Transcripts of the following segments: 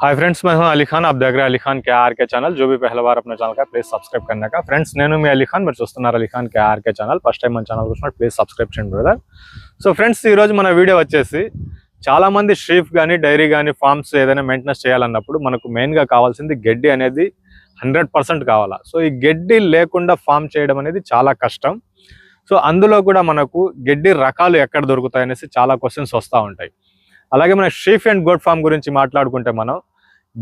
Hi friends मैं हूं अली खान आप देख रहे हैं अली खान के आर के ఛానల్ जो भी पहला बार अपने ఛానల్ का ప్లీజ్ సబ్స్క్రైబ్ करने का ఫ్రెండ్స్ నేను మీ అలీ ఖాన్ మీరు చూస్తున్నారు Ali Khan K R K channel first time మన ఛానల్ చూసినట్టు ప్లీజ్ సబ్స్క్రైబ్ చేయండి బ్రదర్ సో ఫ్రెండ్స్ ఈ రోజు మన వీడియో వచ్చేసి చాలా మంది షీఫ్ కానీ డైరీ కానీ ఫార్మ్స్ ఏదైనా మెయింటెనెన్స్ చేయాలన్నప్పుడు మనకు మెయిన్ గా కావాల్సింది గడ్డి అనేది హండ్రెడ్ పర్సెంట్ కావాలా సో ఈ గడ్డి లేకుండా ఫామ్ చేయడం అనేది చాలా కష్టం సో అందులో కూడా మనకు గడ్డి రకాలు ఎక్కడ దొరుకుతాయి అనేసి చాలా క్వశ్చన్స్ వస్తూ ఉంటాయి అలాగే మన షీఫ్ అండ్ గోడ్ ఫామ్ గురించి మాట్లాడుకుంటే మనం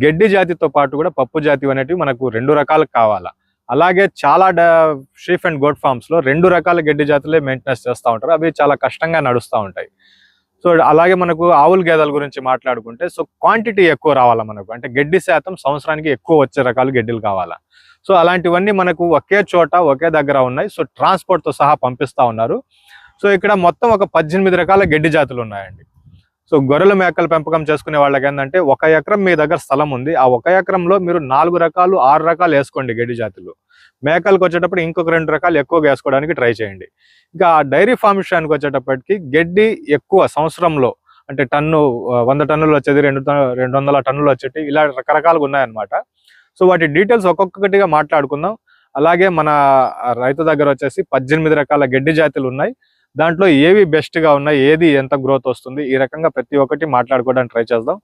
గడ్డి జాతితో పాటు కూడా పప్పు జాతి అనేటివి మనకు రెండు రకాలు కావాలా. అలాగే చాలా షీఫ్ అండ్ గోడ్ ఫార్మ్స్లో రెండు రకాల గడ్డి జాతులే మెయింటెనెన్స్ చేస్తూ ఉంటారు. అవి చాలా కష్టంగా నడుస్తూ ఉంటాయి. సో అలాగే మనకు ఆవుల గేదెల గురించి మాట్లాడుకుంటే సో క్వాంటిటీ ఎక్కువ రావాలా మనకు. అంటే గడ్డి శాతం సంవత్సరానికి ఎక్కువ వచ్చే రకాలు గడ్డిలు కావాలా. సో అలాంటివన్నీ మనకు ఒకే చోట ఒకే దగ్గర ఉన్నాయి. సో ట్రాన్స్పోర్ట్తో సహా పంపిస్తా ఉన్నారు. సో ఇక్కడ మొత్తం ఒక పద్దెనిమిది రకాల గడ్డి జాతులు ఉన్నాయండి. సో గొర్రెల మేకల పెంపకం చేసుకునే వాళ్ళకి ఏంటంటే ఒక ఎకరం మీ దగ్గర స్థలం ఉంది. ఆ ఒక ఎకరంలో మీరు నాలుగు రకాలు ఆరు రకాలు వేసుకోండి గడ్డి జాతులు. మేకలకు వచ్చేటప్పుడు ఇంకొక రెండు రకాలు ఎక్కువగా వేసుకోవడానికి ట్రై చేయండి. ఇంకా డైరీ ఫార్మ్ విషయానికి వచ్చేటప్పటికి గడ్డి ఎక్కువ సంవత్సరంలో అంటే టన్ను వంద టన్నులు వచ్చేది రెండు రెండు వందల టన్నులు వచ్చేటి ఇలా రకరకాలుగా ఉన్నాయన్నమాట. సో వాటి డీటెయిల్స్ ఒక్కొక్కటిగా మాట్లాడుకుందాం. అలాగే మన రైతు దగ్గర వచ్చేసి పద్దెనిమిది రకాల గడ్డి జాతులు ఉన్నాయి. దాంట్లో ఏవి బెస్ట్గా ఉన్నాయి ఏది ఎంత గ్రోత్ వస్తుంది ఈ రకంగా ప్రతి ఒక్కటి మాట్లాడుకోవడానికి ట్రై చేద్దాం.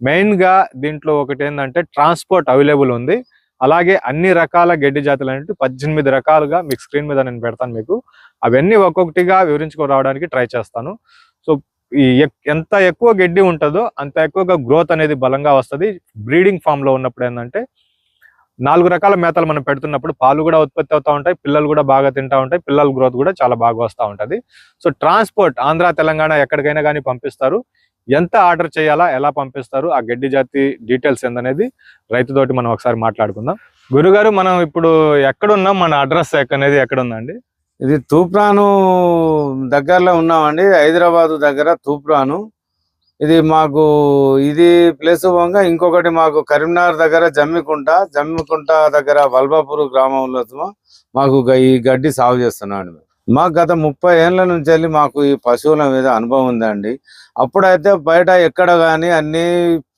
మెయిన్గా దీంట్లో ఒకటి ఏంటంటే ట్రాన్స్పోర్ట్ అవైలబుల్ ఉంది. అలాగే అన్ని రకాల గడ్డి జాతులు అనేవి పద్దెనిమిది రకాలుగా మీకు స్క్రీన్ మీద నేను పెడతాను మీకు. అవన్నీ ఒక్కొక్కటిగా వివరించుకు రావడానికి ట్రై చేస్తాను. సో ఈ ఎంత ఎక్కువ గడ్డి ఉంటుందో అంత ఎక్కువగా గ్రోత్ అనేది బలంగా వస్తుంది. బ్రీడింగ్ ఫామ్లో ఉన్నప్పుడు ఏంటంటే నాలుగు రకాల మేతలు మనం పెడుతున్నప్పుడు పాలు కూడా ఉత్పత్తి అవుతా ఉంటాయి పిల్లలు కూడా బాగా తింటా ఉంటాయి పిల్లల గ్రోత్ కూడా చాలా బాగా వస్తూ ఉంటది. సో ట్రాన్స్పోర్ట్ ఆంధ్ర తెలంగాణ ఎక్కడికైనా కానీ పంపిస్తారు. ఎంత ఆర్డర్ చేయాలా ఎలా పంపిస్తారు ఆ గడ్డి జాతి డీటెయిల్స్ ఏందనేది రైతుతోటి మనం ఒకసారి మాట్లాడుకుందాం. గురుగారు మనం ఇప్పుడు ఎక్కడున్నాం మన అడ్రస్ అనేది ఎక్కడుందండి? ఇది తూప్రాను దగ్గరలో ఉన్నామండి హైదరాబాద్ దగ్గర తూప్రాను. ఇది మాకు ఇది ప్లేస్ పోగా ఇంకొకటి మాకు కరీంనగర్ దగ్గర జమ్మికుంట జమ్మికుంట దగ్గర వల్బాపూర్ గ్రామంలో మాకు గ- ఈ గడ్డి సాగు చేస్తున్నాడు. మాకు గత ముప్పై ఏళ్ళ నుంచి వెళ్ళి మాకు ఈ పశువుల మీద అనుభవం ఉందండి. అప్పుడైతే బయట ఎక్కడ కానీ అన్ని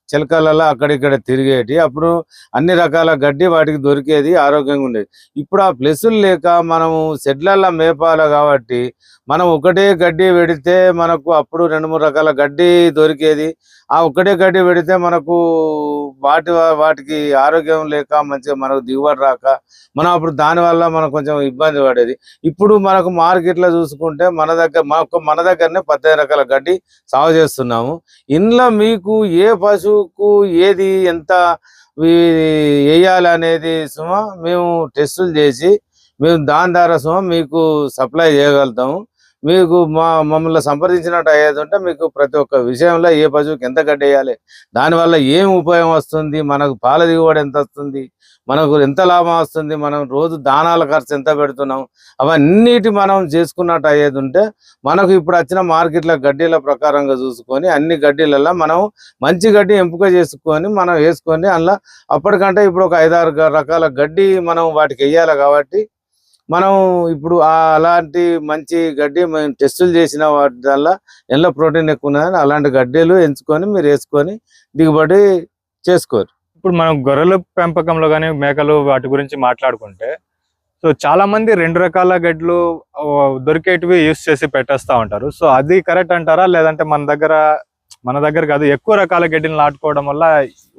చిలకలలో అక్కడిక్కడ తిరిగేటి. అప్పుడు అన్ని రకాల గడ్డి వాటికి దొరికేది ఆరోగ్యంగా ఉండేది. ఇప్పుడు ఆ ప్లేసులు లేక మనము షెడ్లల్లో మేపాలి కాబట్టి మనం ఒకటే గడ్డి పెడితే మనకు అప్పుడు రెండు మూడు రకాల గడ్డి దొరికేది. ఆ ఒకటే గడ్డి పెడితే మనకు వాటి వాటికి ఆరోగ్యం లేక మంచిగా మనకు దిగుబడి రాక మనం అప్పుడు దానివల్ల మనం కొంచెం ఇబ్బంది పడేది. ఇప్పుడు మనకు మార్కెట్లో చూసుకుంటే మన దగ్గర మాకు మన దగ్గరనే పద్దెనిమిది రకాల గడ్డి సాగు చేస్తున్నాము. ఇంట్లో మీకు ఏ పశువు పశువుకు ఏది ఎంత వేయాలి అనేది సుమ మేము టెస్టులు చేసి మేము దాని ద్వారా సుమ మీకు సప్లై చేయగలుగుతాము. మీకు మా మమ్మల్ని సంప్రదించినట్టు అయ్యేది ఉంటే మీకు ప్రతి ఒక్క విషయంలో ఏ పశువుకి ఎంత గడ్డి వేయాలి? దానివల్ల ఏం ఉపయోగం వస్తుంది? మనకు పాల దిగుబడి ఎంత వస్తుంది? మనకు ఎంత లాభం వస్తుంది? మనం రోజు దానాల ఖర్చు ఎంత పెడుతున్నాం? అవన్నిటి మనం చేసుకున్నట్టు అయ్యేది ఉంటే మనకు ఇప్పుడు వచ్చిన మార్కెట్లో గడ్డీల ప్రకారంగా చూసుకొని అన్ని గడ్డీలలో మనం మంచి గడ్డి ఎంపిక చేసుకొని మనం వేసుకొని అందులో అప్పటికంటే ఇప్పుడు ఒక ఐదారు రకాల గడ్డి మనం వాటికి వేయాలి కాబట్టి మనం ఇప్పుడు అలాంటి మంచి గడ్డి మేము టెస్టులు చేసిన వాటి వల్ల ఎల్లో ప్రోటీన్ ఎక్కువ ఉన్నదని అలాంటి గడ్డీలు ఎంచుకొని మీరు వేసుకొని దిగుబడి చేసుకోరు. ఇప్పుడు మనం గొర్రెల పెంపకంలో కానీ మేకలు వాటి గురించి మాట్లాడుకుంటే సో చాలా మంది రెండు రకాల గడ్లు దొరికేటివి యూస్ చేసి పెట్టేస్తా ఉంటారు. సో అది కరెక్ట్ అంటారా? లేదంటే మన దగ్గర మన దగ్గర కాదు ఎక్కువ రకాల గడ్డిని నాటుకోవడం వల్ల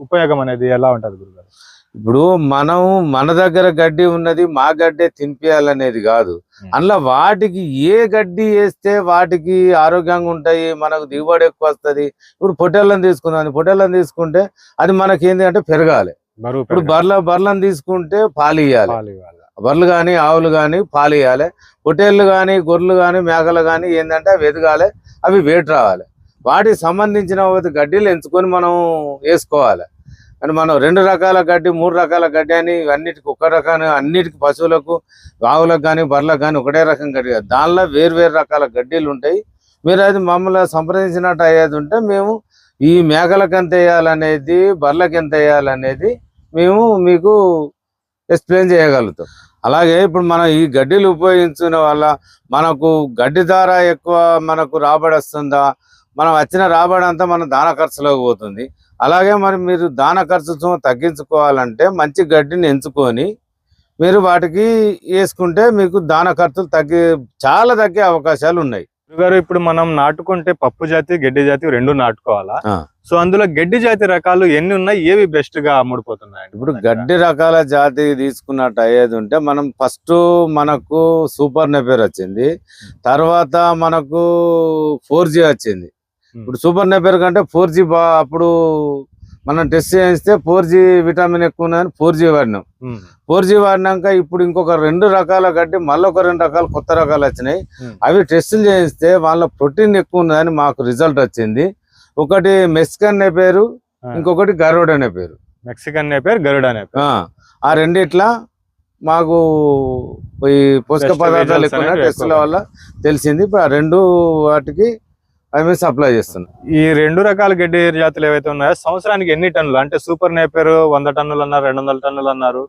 ఉపయోగం అనేది ఎలా ఉంటది గురుగారు? ఇప్పుడు మనం మన దగ్గర గడ్డి ఉన్నది మా గడ్డే తినిపించాలనేది కాదు. అందులో వాటికి ఏ గడ్డి వేస్తే వాటికి ఆరోగ్యంగా ఉంటాయి మనకు దిగుబడి ఎక్కువ వస్తది. ఇప్పుడు పొట్టేళ్ళని తీసుకుందాం పొట్టేళ్ళని తీసుకుంటే అది మనకి ఏంటి అంటే పెరగాలి. ఇప్పుడు బర్ల బర్లను తీసుకుంటే పాలు ఇవ్వాలి. బర్రెలు కానీ ఆవులు కానీ పాలు ఇవ్వాలి పొట్టేళ్ళు కానీ గొర్రెలు కానీ మేకలు కానీ ఏంటంటే అవి ఎదగాలి అవి వేటు రావాలి. వాటికి సంబంధించిన గడ్డీలు ఎంచుకొని మనం వేసుకోవాలి. అని మనం రెండు రకాల గడ్డి మూడు రకాల గడ్డి అని అన్నిటికి ఒక రకాన్ని అన్నిటికి పశువులకు ఆవులకు కానీ బర్రెలకు కానీ ఒకటే రకం గడ్డి. కాదు. దానిలో వేరు వేరు రకాల గడ్డీలు ఉంటాయి. మీరు అది మమ్మల్ని సంప్రదించినట్టు అయ్యేది ఉంటే మేము ఈ మేకలకు ఎంత వేయాలనేది బర్రెలకు ఎంత వేయాలనేది మేము మీకు ఎక్స్ప్లెయిన్ చేయగలుగుతాం. అలాగే ఇప్పుడు మనం ఈ గడ్డిలు ఉపయోగించిన వల్ల మనకు గడ్డి ధర ఎక్కువ మనకు రాబడి వస్తుందా మనం వచ్చిన రాబడి అంతా మన దాన ఖర్చులోకి పోతుంది. అలాగే మరి మీరు దాన ఖర్చు తగ్గించుకోవాలంటే మంచి గడ్డిని ఎంచుకొని మీరు వాటికి వేసుకుంటే మీకు దాన ఖర్చులు తగ్గి చాలా తగ్గే అవకాశాలు ఉన్నాయి. గురుగారు ఇప్పుడు మనం నాటుకుంటే పప్పు జాతి గడ్డి జాతి రెండు నాటుకోవాలా. సో అందులో గడ్డి జాతి రకాలు ఎన్ని ఉన్నాయి? ఏవి బెస్ట్గా అమ్ముడుపోతున్నాయి ఇప్పుడు గడ్డి రకాల జాతి తీసుకున్నట్టు అయ్యేది ఉంటే మనం ఫస్ట్ మనకు సూపర్ నెపేర్ వచ్చింది. తర్వాత మనకు ఫోర్ జీ వచ్చింది. ఇప్పుడు సూపర్ నెపేర్ కంటే ఫోర్ జీ బా అప్పుడు మనం టెస్ట్ చేయిస్తే ఫోర్ జీ విటమిన్ ఎక్కువ ఉన్నదని ఫోర్ జీ వాడినాం. ఫోర్ జీ వాడినాక ఇప్పుడు ఇంకొక రెండు రకాల గడ్డి మళ్ళీ ఒక రెండు రకాల కొత్త రకాలు వచ్చినాయి. అవి టెస్టులు చేయిస్తే వాళ్ళ ప్రోటీన్ ఎక్కువ ఉన్నదని మాకు రిజల్ట్ వచ్చింది ఒకటి మెక్సికన్ అనే పేరు. ఇంకొకటి గరోడ్ అనే పేరు మెక్సికన్ నే పేరు గరుడ అనే ఆ రెండిట్లా మాకు ఈ పోషక పదార్థాలు ఎక్కువ టెస్టుల. వల్ల తెలిసింది ఇప్పుడు ఆ రెండు వాటికి అవి మేము సప్లై చేస్తున్నాం. ఈ రెండు రకాల గడ్డి జాతులు ఏవైతే ఉన్నాయో సంవత్సరానికి ఎన్ని టన్నులు? అంటే సూపర్ నేపేరు వంద టన్నులు అన్నారు రెండు వందల టన్నులు అన్నారు.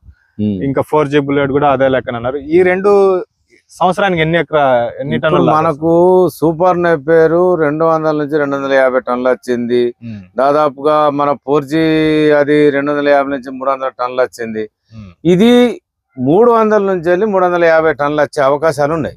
ఇంకా ఫోర్ జీ బుల్లెట్ కూడా అదే లెక్కన అన్నారు. ఈ రెండు సంవత్సరానికి ఎన్ని ఎకరా ఎన్ని టన్నులు మనకు సూపర్ పేరు రెండు వందల నుంచి రెండు వందల యాభై టన్నులు వచ్చింది. దాదాపుగా మన ఫోర్ జీ అది రెండు వందల యాభై నుంచి మూడు వందల టన్నులు వచ్చింది. ఇది మూడు వందల నుంచి వెళ్ళి మూడు వందల యాభై టన్నులు వచ్చే అవకాశాలు ఉన్నాయి.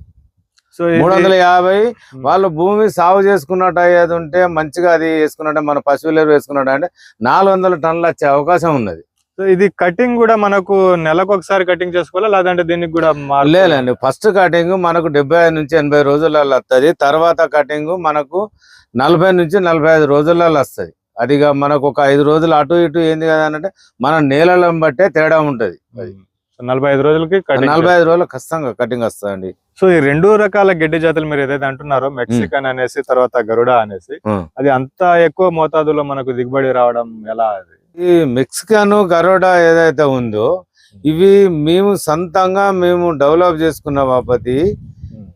సో మూడు వందల యాభై. వాళ్ళు భూమి సాగు చేసుకున్నట్టు అయ్యేది ఉంటే మంచిగా అది వేసుకున్నట్టు మన పశువులు వేసుకున్నట్టు అంటే నాలుగు వందల టన్నులు వచ్చే అవకాశం ఉన్నది. సో ఇది కటింగ్ కూడా మనకు నెలకు ఒకసారి కటింగ్ చేసుకోవాలా? లేదంటే దీనికి కూడా లేదండి ఫస్ట్ కటింగ్ మనకు డెబ్బై ఐదు నుంచి ఎనభై రోజులలో వస్తుంది. తర్వాత కటింగ్ మనకు నలభై నుంచి నలభై ఐదు రోజులలో వస్తుంది. అదిగా మనకు ఒక ఐదు రోజులు అటు ఇటు ఏంది కదా అంటే మన నేలలను బట్టే తేడా ఉంటది. నలభై ఐదు రోజులకి నలభై ఐదు రోజులు ఖచ్చితంగా కటింగ్ వస్తుందండి సో ఈ రెండు రకాల గడ్డి జాతులు మీరు ఏదైతే అంటున్నారో మెక్సికన్ అనేసి తర్వాత గరుడ అనేసి. అది అంత ఎక్కువ మోతాదులో మనకు దిగుబడి రావడం ఎలా అది? ఈ మెక్సికన్ గరోడా ఏదైతే ఉందో ఇవి మేము సొంతంగా మేము డెవలప్ చేసుకున్న బాపతి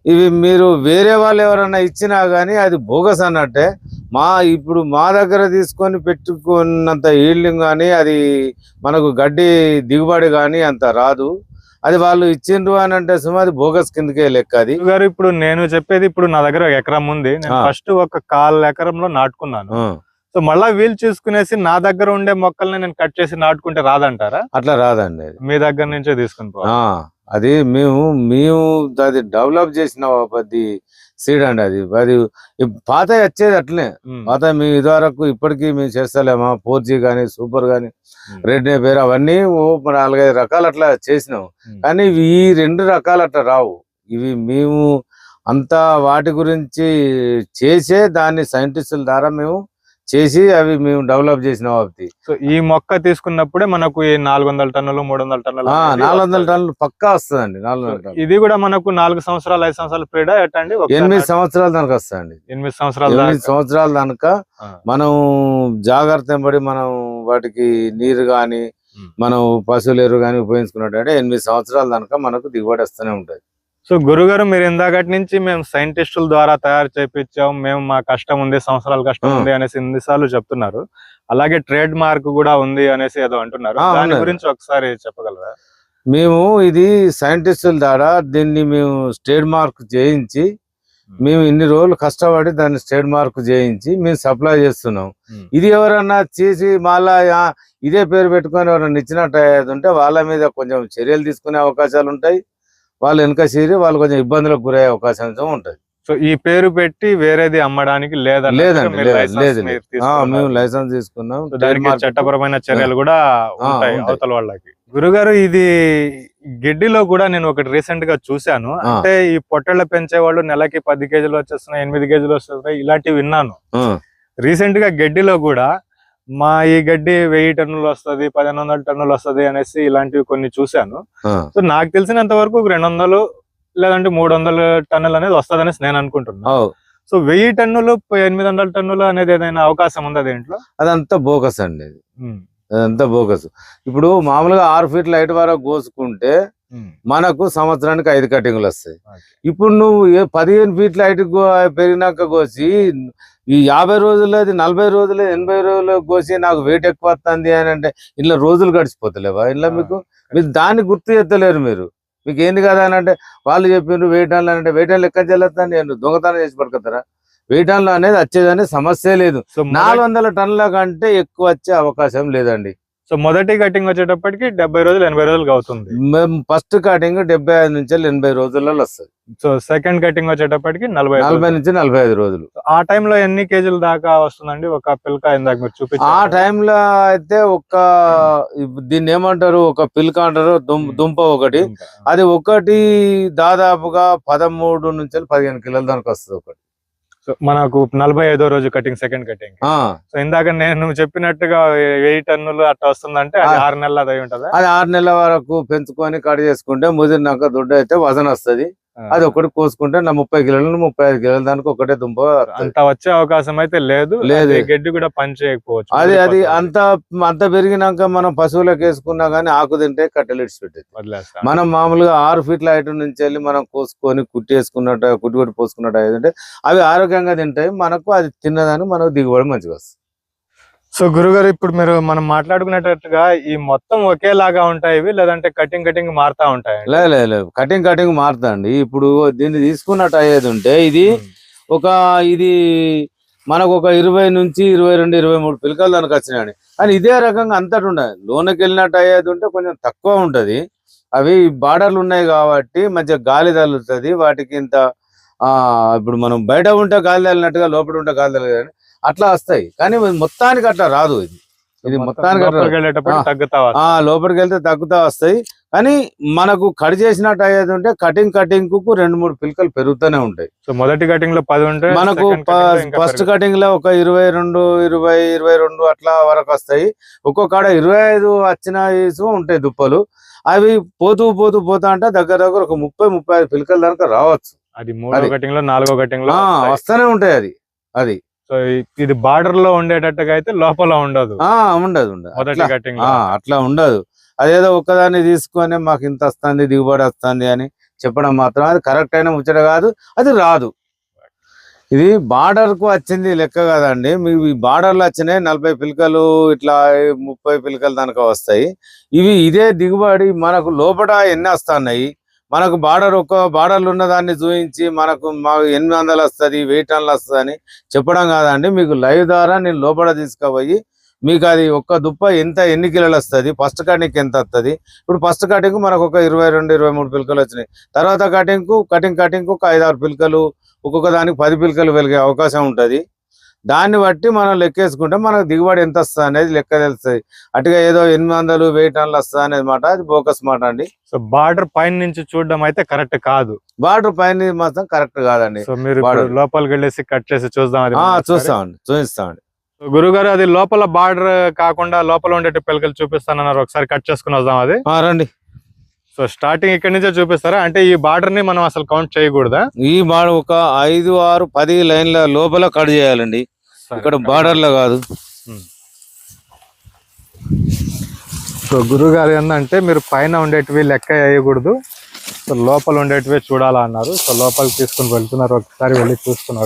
ఇవి మీరు వేరే వాళ్ళు ఎవరైనా ఇచ్చినా గానీ అది బోగస్ అన్నట్టే. మా ఇప్పుడు మా దగ్గర తీసుకొని పెట్టుకున్నంత ఈల్డింగ్ కానీ అది మనకు గడ్డి దిగుబడి కానీ అంత రాదు. అది వాళ్ళు ఇచ్చిండ్రు అని అంటే సుమా అది బోగస్ కిందకే లెక్క అది. గారు ఇప్పుడు నేను చెప్పేది ఇప్పుడు నా దగ్గర ఒక ఎకరం ఉంది. నేను. ఫస్ట్ ఒక కాల్ ఎకరంలో నాటుకున్నాను. సో మళ్ళా వీలు చూసుకునేసి నా దగ్గర ఉండే మొక్కల్ని నేను కట్ చేసి నాటుకుంటే రాదంటారా? అట్లా రాదండి మీ దగ్గర నుంచే తీసుకుని అది మేము మేము అది డెవలప్ చేసిన అది సీడ్ అండి అది అది పాత వచ్చేది అట్లనే. పాత మేము ఇదివరకు ఇప్పటికీ మేము చేస్తలేమా ఫోర్ జీ కానీ సూపర్ కానీ. రెడ్ పేరు అవన్నీ నాలుగైదు రకాలు అట్లా చేసినాం. కానీ ఇవి ఈ రెండు రకాలు అట్లా రావు ఇవి మేము అంతా వాటి గురించి చేసే దాన్ని సైంటిస్టుల ద్వారా మేము చేసి అవి మేము డెవలప్ చేసినాం అవి సో ఈ మొక్క తీసుకున్నప్పుడే మనకు ఈ నాలుగు వందల టన్నులు మూడు వందల టన్నులు నాలుగు వందల. టన్నులు పక్కా వస్తుందండి నాలుగు వందల ఇది కూడా మనకు నాలుగు సంవత్సరాలు ఐదు సంవత్సరాలు పీరియడ్ ఎట్టండి ఎనిమిది సంవత్సరాల దానికి వస్తాయండి ఎనిమిది సంవత్సరాలు ఎనిమిది. సంవత్సరాల దానిక. మనం జాగ్రత్త పడి మనం వాటికి నీరు గాని. మనం పశువుల ఎరువు కానీ ఉపయోగించుకున్నట్టు ఎనిమిది సంవత్సరాల దానిక మనకు దిగుబడి వస్తూనే ఉంటది సో గురుగారు మీరు ఇందాకటి నుంచి మేము సైంటిస్టుల ద్వారా తయారు చేపించాం మేము మా కష్టం ఉంది సంవత్సరాల కష్టం. ఉంది అనేసి ఎన్నిసార్లు చెప్తున్నారు అలాగే ట్రేడ్ మార్క్ కూడా ఉంది అనేసి ఏదో అంటున్నారు దాని. గురించి ఒకసారి చెప్పగలరా మేము ఇది సైంటిస్టుల ద్వారా దీన్ని మేము స్టేట్ మార్క్ చేయించి మేము ఇన్ని రోజులు కష్టపడి దాన్ని స్టేట్ మార్క్ చేయించి మేము సప్లై చేస్తున్నాం. ఇది ఎవరన్నా చేసి మళ్ళా ఇదే పేరు పెట్టుకొని ఎవరన్నా ఇచ్చినట్టు ఉంటే వాళ్ళ మీద కొంచెం చర్యలు తీసుకునే అవకాశాలు ఉంటాయి వాళ్ళు వెనక చేరి వాళ్ళు కొంచెం ఇబ్బందులకు గురయ్యే అవకాశం ఉంటది. సో ఈ పేరు పెట్టి వేరేది అమ్మడానికి లేదన్నట్టుగా లేదండి లేదు లేదు లేదు. మేము లైసెన్స్ తీసుకున్నాం. దానికి చట్టపరమైన చర్యలు కూడా ఉంటాయి. అవతల వాళ్ళకి. గురుగారు ఇది గిడ్డిలో కూడా నేను ఒకటి రీసెంట్గా చూశాను. అంటే ఈ పొట్టేళ్ళ పెంచే వాళ్ళు నెలకి పది కేజీలు వచ్చేస్తున్నాయి ఎనిమిది కేజీలు వస్తున్నాయి ఇలాంటివి విన్నాను. రీసెంట్గా గడ్డిలో కూడా మా ఈ గడ్డి వెయ్యి టన్నులు వస్తది పదిహేను వందల టన్నులు వస్తది అనేసి ఇలాంటివి కొన్ని చూశాను. సో నాకు తెలిసినంత వరకు రెండు వందలు లేదంటే మూడు వందల టన్నులు అనేది వస్తుంది అనేసి నేను అనుకుంటున్నాను. సో వెయ్యి టన్నులు ఎనిమిది వందల టన్నులు అనేది ఏదైనా అవకాశం ఉందా దీంట్లో? అదంతా బోగస్ అండి అదంతా బోగస్. ఇప్పుడు మామూలుగా ఆరు ఫీట్ల హైట్ వరకు కోసుకుంటే మనకు సంవత్సరానికి ఐదు కటింగ్లు వస్తాయి. ఇప్పుడు నువ్వు ఏ పదిహేను ఫీట్ల హైట్ పెరిగినాక కోసి ఈ యాభై రోజులది నలభై రోజులు ఎనభై రోజులు కోసి నాకు వెయిట్ ఎక్కువ వస్తుంది అని అంటే ఇలా రోజులు గడిచిపోతలేవా? ఇలా. మీకు మీరు దాన్ని గుర్తు చేస్తలేరు మీరు. మీకు ఏంది కదా అని అంటే వాళ్ళు చెప్పిండ్రు వెయిట్ అంటే వెయిట్ లెక్క చెల్లొద్దని నేను దొంగతనం చేసి పడుకుంటారా వెయ్యి టన్నులు అనేది వచ్చేదని సమస్య లేదు. నాలుగు వందల టన్నుల కంటే ఎక్కువ వచ్చే అవకాశం లేదండి. సో మొదటి కటింగ్ వచ్చేటప్పటికి డెబ్బై రోజులు ఎనభై రోజులకు అవుతుంది. మేము ఫస్ట్ కటింగ్ డెబ్బై ఐదు నుంచి ఎనభై రోజులలో వస్తుంది. సో సెకండ్ కటింగ్ వచ్చేటప్పటికి నలభై నలభై రోజులు. నుంచి నలభై ఐదు రోజులు. ఆ టైంలో ఎన్ని కేజీల దాకా వస్తుందండి? ఒక పిల్క ఇందాక మీరు ఆ చూపించారు టైంలో అయితే ఒక దీన్ని ఏమంటారు? ఒక పిల్క అంటారు దుంప ఒకటి. అది ఒకటి దాదాపుగా పదమూడు నుంచి పదిహేను కిలోల దానికి వస్తుంది ఒకటి. సో మనకు నలభై ఐదో రోజు కటింగ్ సెకండ్ కటింగ్ సో ఇందాక నేను చెప్పినట్టుగా వెయ్యి టన్నులు అట్లా వస్తుందంటే. ఆరు నెలలు అది అయి ఉంటుందా అది ఆరు నెలల వరకు పెంచుకొని కట్ చేసుకుంటే ముదిరినాక దుడ్డు అయితే వజన్ వస్తది. అది ఒకటి కోసుకుంటే నా ముప్పై కిలోలు ముప్పై ఐదు కిలోల దానికి ఒకటే దుంప. అంత వచ్చే అవకాశం అయితే లేదు. లేదు. గడ్డి కూడా పని చేయకపోవచ్చు. అది అది. అంత అంత పెరిగినాక మనం పశువులకు వేసుకున్నా గానీ ఆకు తింటే కట్టెలు ఇడిచి పెట్టేది. వదిలేస్తా. మనం మామూలుగా ఆరు ఫీట్ల హైట్ నుంచి వెళ్ళి మనం కోసుకొని కుట్టేసుకున్నట్టు కుట్టి కొట్టి పోసుకున్నట్టు అవి ఆరోగ్యంగా తింటాయి. మనకు అది తిన్నదానికి మనకు దిగుబడి మంచిగా వస్తుంది. సో గురుగారు ఇప్పుడు మీరు మనం మాట్లాడుకునేటట్టుగా ఈ మొత్తం ఒకేలాగా ఉంటాయి ఇవి? లేదంటే కటింగ్ కటింగ్ మారుతా ఉంటాయి లే లే లే. కటింగ్ కటింగ్ మారుతాండి ఇప్పుడు దీన్ని తీసుకున్నట్టు అయ్యేది ఉంటే ఇది ఒక ఇది మనకు ఒక ఇరవై నుంచి ఇరవై రెండు ఇరవై మూడు పిలకలు దానికి వచ్చినాయి కానీ ఇదే రకంగా అంతటి ఉండదు. లోనకి వెళ్ళినట్టు అయ్యేది ఉంటే కొంచెం తక్కువ ఉంటది. అవి బార్డర్లు ఉన్నాయి కాబట్టి మంచిగా గాలి తగులుతుంది. వాటికి ఇంత ఆ ఇప్పుడు మనం బయట ఉంటే గాలి తగిలినట్టుగా లోపల ఉంటే గాలి తగలదు అట్లా వస్తాయి. కానీ మొత్తానికి అట్లా రాదు ఇది. ఇది మొత్తానికి అట్లా లోపలికి వెళ్తే తగ్గుతా వస్తాయి. కానీ మనకు కట్ చేసినట్టు అయ్యేది ఉంటే కటింగ్ కటింగ్కు రెండు మూడు పిలకలు పెరుగుతూనే ఉంటాయి. సో మొదటి కటింగ్లో పది ఉంటే మనకు ఫస్ట్. కటింగ్లో ఒక ఇరవై రెండు ఇరవై ఇరవై రెండు అట్లా వరకు వస్తాయి. ఒక్కొక్కడ ఇరవై ఐదు వచ్చిన ఉంటాయి దుప్పలు. అవి పోతూ పోతూ పోతా అంటే దగ్గర దగ్గర ఒక ముప్పై ముప్పై ఐదు పిలకల దాకా రావచ్చు. అది మూడో. కటింగ్లో నాలుగో కటింగ్లో. వస్తూనే ఉంటాయి అది. అది. సో ఇది బార్డర్లో ఉండేటట్టుగా అయితే లోపల ఉండదు. ఆ ఉండదు ఉండదు. అట్లా కటింగ్ ఆ, అట్లా ఉండదు. అదేదో ఒక్కదాన్ని తీసుకొని మాకు ఇంత వస్తుంది దిగుబడి వస్తుంది అని చెప్పడం మాత్రం అది కరెక్ట్ అయిన ముచ్చట కాదు అది రాదు. ఇది బార్డర్కు వచ్చింది లెక్క కదండి. మీ బార్డర్లో వచ్చినాయి నలభై పిలకలు ఇట్లా ముప్పై పిలకలు దానిక వస్తాయి. ఇవి ఇదే దిగుబడి మనకు లోపల ఎన్ని వస్తున్నాయి? మనకు బార్డర్ ఒక్క బార్డర్లు ఉన్న దాన్ని చూపించి మనకు మాకు ఎనిమిది వందలు వస్తుంది వెయ్యి టన్నులు వస్తుంది అని చెప్పడం కాదండి. మీకు లైవ్ ద్వారా నేను లోపల తీసుకుపోయి మీకు అది ఒక్క దుప్ప ఎంత ఎన్ని కిలోలు వస్తుంది ఫస్ట్ కటింగ్కి ఎంత వస్తుంది. ఇప్పుడు ఫస్ట్ కటింగ్ మనకు ఒక ఇరవై రెండు ఇరవై మూడు పిలకలు వచ్చినాయి. తర్వాత కటింగ్కు కటింగ్ కటింగ్కు ఒక ఐదారు పిలకలు ఒక్కొక్క దానికి పది పిలకలు వెలిగే అవకాశం ఉంటది. దాన్ని బట్టి మనం లెక్కేసుకుంటే మనకు దిగుబడి ఎంత వస్తుంది అనేది లెక్క తెలుస్తుంది. అటుగా ఏదో ఎనిమిది వందలు వెయ్యి టన్నులు వస్తుంది అనేది మాట అది బోకస్ మాట అండి. సో బార్డర్ పైన నుంచి చూడడం అయితే కరెక్ట్ కాదు. బార్డర్ పైన మాత్రం కరెక్ట్ కాదండి. సో మీరు లోపలికి వెళ్ళేసి కట్ చేసి చూద్దాం. చూస్తామండి చూపిస్తామండి సో గురుగారు అది లోపల బార్డర్ కాకుండా లోపల ఉండేటి పిల్లకలు చూపిస్తానన్నారు. ఒకసారి కట్ చేసుకుని వద్దాం అది. రండి. సో స్టార్టింగ్ ఇక్కడి నుంచే చూపిస్తారా? అంటే ఈ బార్డర్ని మనం అసలు కౌంట్ చేయకూడదా? ఈ బాడ ఒక ఐదు ఆరు పది లైన్ల లోపల కట్ చేయాలండి. ఇక్కడ బార్డర్లో కాదు. సో గురుగారు ఏంటంటే మీరు పైన ఉండేటివి లెక్క వేయకూడదు. సో లోపల ఉండేటివి చూడాలా అన్నారు సో లోపలికి తీసుకుని వెళ్తున్నారు. ఒకసారి వెళ్ళి చూసుకుని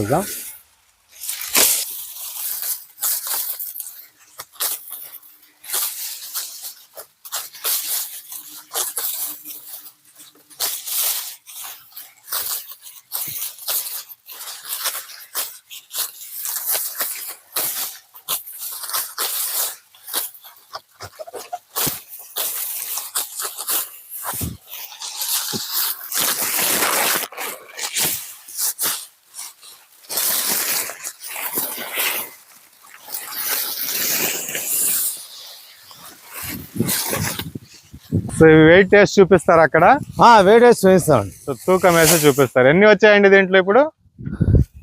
వెయిట్ టేస్ట్ చూపిస్తారు అక్కడ? ఆ వేడేసి చూపిస్తామండి. సో తూకం వేసి చూపిస్తారు. ఎన్ని వచ్చాయండి దీంట్లో ఇప్పుడు?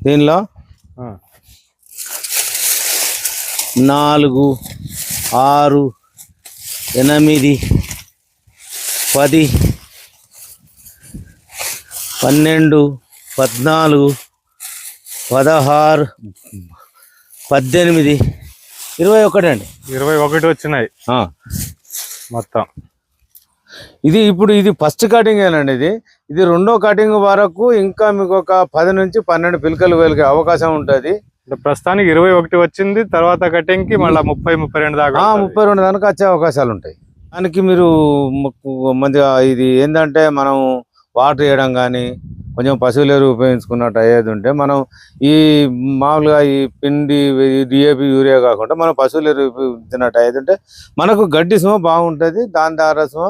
దీనిలో. నాలుగు ఆరు ఎనిమిది పది పన్నెండు పద్నాలుగు పదహారు పద్దెనిమిది ఇరవై ఒకటి అండి ఇరవై ఒకటి వచ్చినాయి. మొత్తం. ఇది ఇప్పుడు ఇది ఫస్ట్ కటింగ్ ఏనండి ఇది. ఇది రెండో కటింగ్ వరకు ఇంకా మీకు ఒక పది నుంచి పన్నెండు పిలకలు వెలిగే అవకాశం ఉంటుంది. ప్రస్తుతానికి ఇరవై ఒకటి వచ్చింది తర్వాత కటింగ్కి మళ్ళీ ముప్పై ముప్పై రెండు దాకా. ముప్పై రెండు దానికి వచ్చే అవకాశాలు ఉంటాయి. దానికి మీరు మంచిగా ఇది ఏంటంటే మనం వాటర్ వేయడం కానీ కొంచెం పశువుల ఎరువు ఉపయోగించుకున్నట్టు అయ్యేది ఉంటే మనం ఈ మామూలుగా ఈ పిండి డిఏపి యూరియా కాకుండా మనం పశువుల ఎరువు ఉపయోగించినట్టు అయ్యేది ఉంటే మనకు గడ్డి సుమ బాగుంటది దాని ద్వారా సుమ.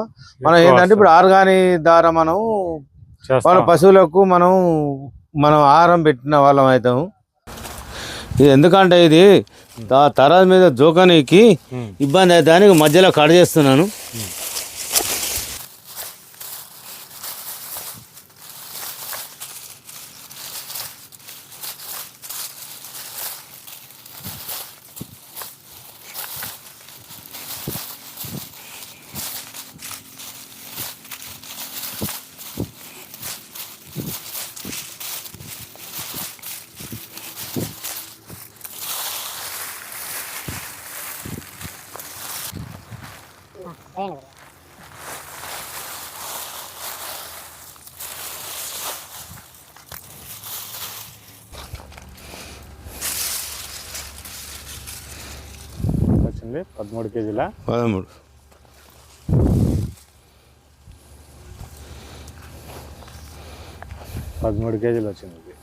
మనం ఏంటంటే ఇప్పుడు ఆర్గానిక్ ద్వారా మనం. వాళ్ళ పశువులకు మనం మనం ఆహారం పెట్టిన వాళ్ళం అవుతాము ఇది ఎందుకంటే ఇది తరాల మీద జోకనీకి. ఇబ్బంది అయితే దానికి మధ్యలో కట్ చేస్తున్నాను. వచ్చింది పదమూడు కేజీల? పదమూడు. పదమూడు కేజీలు వచ్చింది ఇది.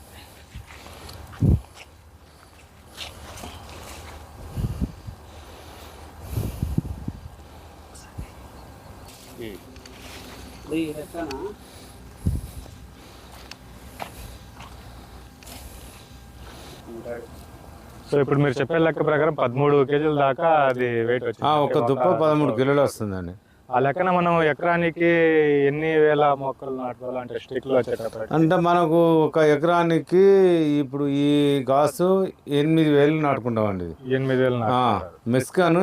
సో ఇప్పుడు మీరు చెప్పే లెక్క ప్రకారం పదమూడు కేజీల దాకా అది వెయిట్ వచ్చింది. ఒక దుప్ప పదమూడు కిలోలు వస్తుందండి. ఆ లెక్కన మనం ఎకరానికి ఎన్ని వేల మొక్కలు నాటుకోవాలి అంటే స్టిక్లు వచ్చేటప్పుడు అంటే మనకు ఒక ఎకరానికి ఇప్పుడు ఈ గాసు ఎనిమిది వేలు నాటుకుంటామండి. ఎనిమిది వేలు. మిస్కాను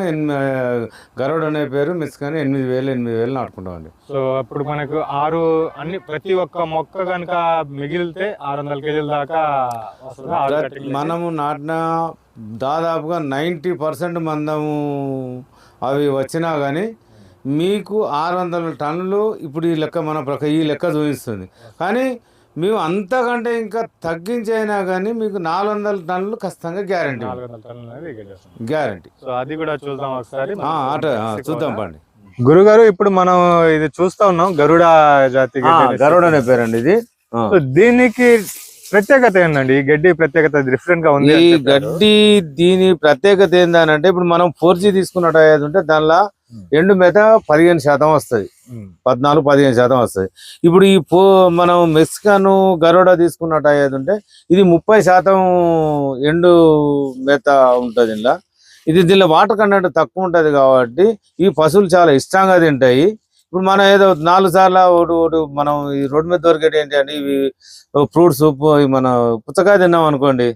గరుడ్ అనే పేరు మిస్కాను ఎనిమిది వేలు ఎనిమిది వేలు నాటుకుంటామండి సో అప్పుడు మనకు ఆరు అన్ని ప్రతి ఒక్క మొక్క కనుక మిగిలితే ఆరు వందల కేజీల దాకా మనము నాటిన దాదాపుగా నైంటీ పర్సెంట్ మందము అవి వచ్చినా కానీ మీకు ఆరు వందల టన్నులు ఇప్పుడు ఈ లెక్క మన ప్రక ఈ లెక్క చూపిస్తుంది. కానీ మేము అంతకంటే ఇంకా తగ్గించైనా కానీ మీకు నాలుగు వందల టన్నులు ఖచ్చితంగా గ్యారంటీ. గ్యారంటీ. సో అది కూడా చూద్దాం ఒకసారి. అట ఆ, చూద్దాం పండి. గురుగారు ఇప్పుడు మనం ఇది చూస్తా ఉన్నాం గరుడ జాతి. గరుడ్ అనే పేరండి ఇది. దీనికి ప్రత్యేకత ఏంటండి ఈ గడ్డి ప్రత్యేకత డిఫరెంట్గా ఉంది ఈ. గడ్డి దీని ప్రత్యేకత ఏంటంటే ఇప్పుడు మనం ఫోర్ జీ తీసుకున్నట్టు ఉంటే దానిలో ఎండు మేత పదిహేను శాతం వస్తుంది. పద్నాలుగు పదిహేను శాతం వస్తుంది. ఇప్పుడు ఈ పో మనం మెక్సికన్ గరోడా తీసుకున్నట్టు అయ్యేది ఉంటే ఇది ముప్పై శాతం ఎండు మేత ఉంటుంది ఇందులో. ఇది దీనిలో వాటర్ కంటెంట్ తక్కువ ఉంటుంది కాబట్టి ఈ పశువులు చాలా ఇష్టంగా తింటాయి. ఇప్పుడు మనం ఏదో నాలుగు సార్లు ఒకటి ఒకటి మనం ఈ రోడ్డు మీద దొరికేటి ఏంటి అంటే ఇవి ఫ్రూట్స్ మన పుచ్చకాయ తిన్నాం అనుకోండి.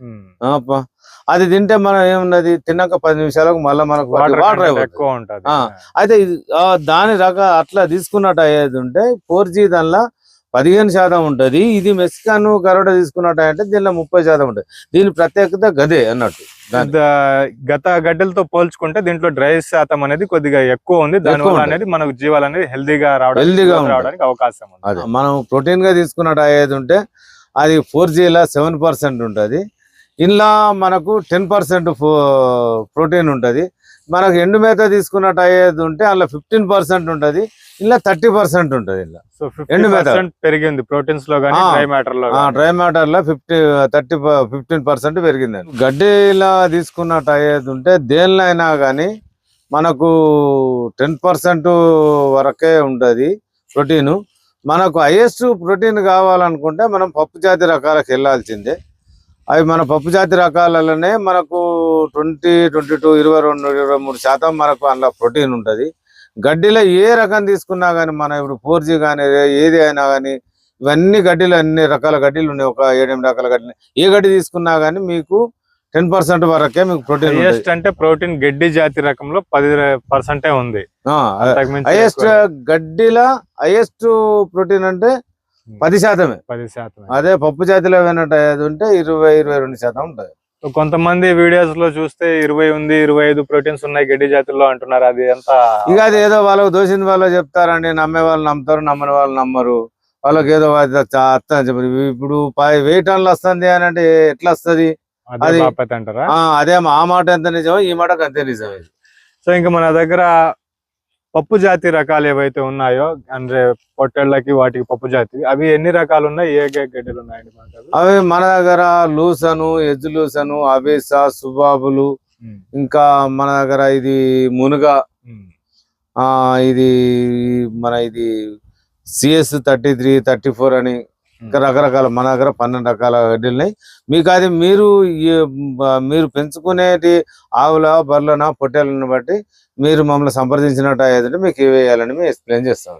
అది తింటే మనం ఏమున్నది? తిన్నాక పది నిమిషాలకు మళ్ళీ మనకు వాటర్ ఎక్కువ ఉంటది. అయితే దాని రక అట్లా తీసుకున్నట్టు అయ్యేది ఉంటే ఫోర్ జీ దానిలో పదిహేను శాతం ఉంటది. ఇది మెక్సికన్ కరోడా తీసుకున్నట్టు అంటే దీనిలో ముప్పై శాతం ఉంటుంది. దీని ప్రత్యేకత గదే అన్నట్టు. గత గడ్డలతో పోల్చుకుంటే దీంట్లో డ్రై శాతం అనేది కొద్దిగా ఎక్కువ ఉంది. దాని ఎక్కువ వల్ల ఉంది. అనేది మనకు జీవాలు అనేది హెల్దీగా రావడానికి Healthy గా growth ఉంటాయి. రావడానికి అవకాశం ఉంది. మనం ప్రోటీన్గా తీసుకున్నట్టు అయ్యేది ఉంటే అది ఫోర్ జీలో సెవెన్ పర్సెంట్ ఉంటుంది. ఇందులో మనకు టెన్ పర్సెంట్ ప్రోటీన్ ఉంటుంది మనకు ఎండు మేత తీసుకున్నట్టు అయ్యేది ఉంటే అందులో ఫిఫ్టీన్ పర్సెంట్ ఉంటుంది ఇలా థర్టీ పర్సెంట్ ఉంటుంది ఇలా ఎండు మేత. పెరిగింది ప్రోటీన్స్లో. డ్రై మ్యాటర్లో. డ్రై మ్యాటర్లో ఫిఫ్టీ థర్టీ ఫిఫ్టీన్ పర్సెంట్ పెరిగిందండి గడ్డిలా తీసుకున్నట్టు అయ్యేది ఉంటే దేనిలో కానీ మనకు టెన్ పర్సెంట్ వరకే ఉంటుంది ప్రోటీన్ మనకు హైయెస్ట్ ప్రోటీన్ కావాలనుకుంటే మనం పప్పు జాతి రకాలకు వెళ్ళాల్సిందే అవి మన పప్పు జాతి రకాలలోనే మనకు ట్వంటీ ట్వంటీ టూ ఇరవై రెండు ఇరవై మూడు శాతం మనకు అందులో ప్రోటీన్ ఉంటుంది. గడ్డిలో ఏ రకం తీసుకున్నా కానీ మనం ఇప్పుడు ఫోర్ జీ కానీ ఏది అయినా కానీ ఇవన్నీ గడ్డిలు అన్ని రకాల గడ్డిలు ఉన్నాయి. ఒక ఏడెనిమిది రకాల గడ్డలు. ఏ గడ్డి తీసుకున్నా కానీ మీకు టెన్ పర్సెంట్ వరకే మీకు ప్రోటీన్ హైయెస్ట్ అంటే ప్రోటీన్ గడ్డి జాతి రకంలో పది పర్సెంటే ఉంది. హైయెస్ట్ గడ్డిల హైయెస్ట్ ప్రోటీన్ అంటే పది శాతమే. పది శాతం అదే పప్పు జాతిలో అయ్యేది ఉంటే ఇరవై ఇరవై రెండు శాతం ఉంటుంది. కొంతమంది వీడియోస్లో చూస్తే ఇరవై ఉంది ఇరవై ఐదు ప్రోటీన్స్ ఉన్నాయి గడ్డి జాతుల్లో అంటున్నారు. అది ఎంత ఇక అది ఏదో వాళ్ళకు దోసింది వాళ్ళు చెప్తారండి. నమ్మే వాళ్ళు నమ్ముతారు నమ్మని వాళ్ళు నమ్మరు. వాళ్ళకి ఏదో అత్త ఇప్పుడు పై వెయ్యి టన్నులు వస్తుంది అని అంటే ఎట్లా వస్తుంది? అదే అంటారా? అదే ఆ మాట ఎంత నిజమో ఈ మాట అంతే నిజమే. సో ఇంకా మన దగ్గర పప్పు జాతి రకాలు ఏవైతే ఉన్నాయో అంటే పొట్టేళ్ళకి వాటికి పప్పు జాతి అవి ఎన్ని రకాలు ఉన్నాయి? ఏ గడ్డలు ఉన్నాయండి అవి? మన దగ్గర లూసను ఎజ్జు లూసను అబేసా సుబాబులు ఇంకా మన దగ్గర ఇది మునుగ ఇది మన ఇది CS thirty three thirty four అని ఇంకా రకరకాల మన దగ్గర పన్నెండు రకాల గడ్డలున్నాయి మీకు అది మీరు మీరు పెంచుకునేటి ఆవుల బర్రెలన పొట్టేలను బట్టి మీరు మమ్మల్ని సంప్రదించినట్టు అయ్యేదంటే మీకు ఏ వేయాలని మేము ఎక్స్ప్లెయిన్ చేస్తాం